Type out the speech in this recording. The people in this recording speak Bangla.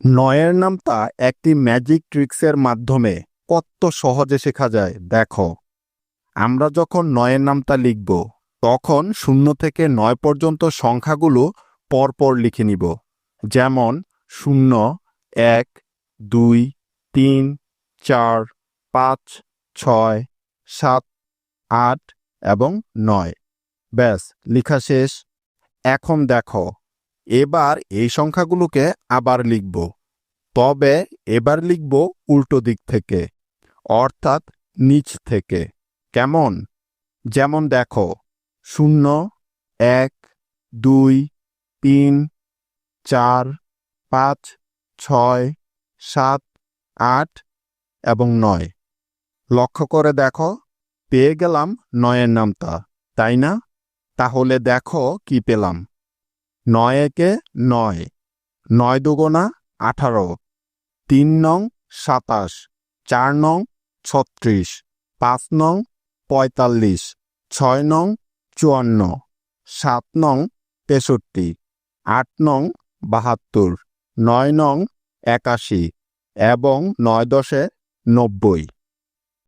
নয়ের নামতা একটি ম্যাজিক ট্রিক্সের মাধ্যমে কত সহজে শেখা যায়, দেখো। আমরা যখন নয়ের নামতা লিখব, তখন শূন্য থেকে নয় পর্যন্ত সংখ্যাগুলো পরপর লিখে নিব। যেমন, শূন্য, এক, দুই, তিন, চার, পাঁচ, ছয়, সাত, আট এবং নয়। ব্যাস, লেখা শেষ। এখন দেখো এবার এই সংখ্যাগুলোকে আবার লিখব। তবে এবার লিখব উল্টো দিক থেকে, অর্থাৎ নিচ থেকে। কেমন? যেমন দেখো, শূন্য, এক, দুই, তিন, চার, পাঁচ, ছয়, সাত, আট এবং নয়। লক্ষ্য করে দেখো, পেয়ে গেলাম নয়ের নামতা তাই না? তাহলে দেখো কি পেলাম। নয় একে নয় নয় দুগুণা আঠারো, তিন নং সাতাশ, চার নং ছত্রিশ, পাঁচ নং পঁয়তাল্লিশ, ছয় নং চুয়ান্ন, সাত নং তেষট্টি, আট নং বাহাত্তর, নয় নং একাশি এবং নয় দশে নব্বই।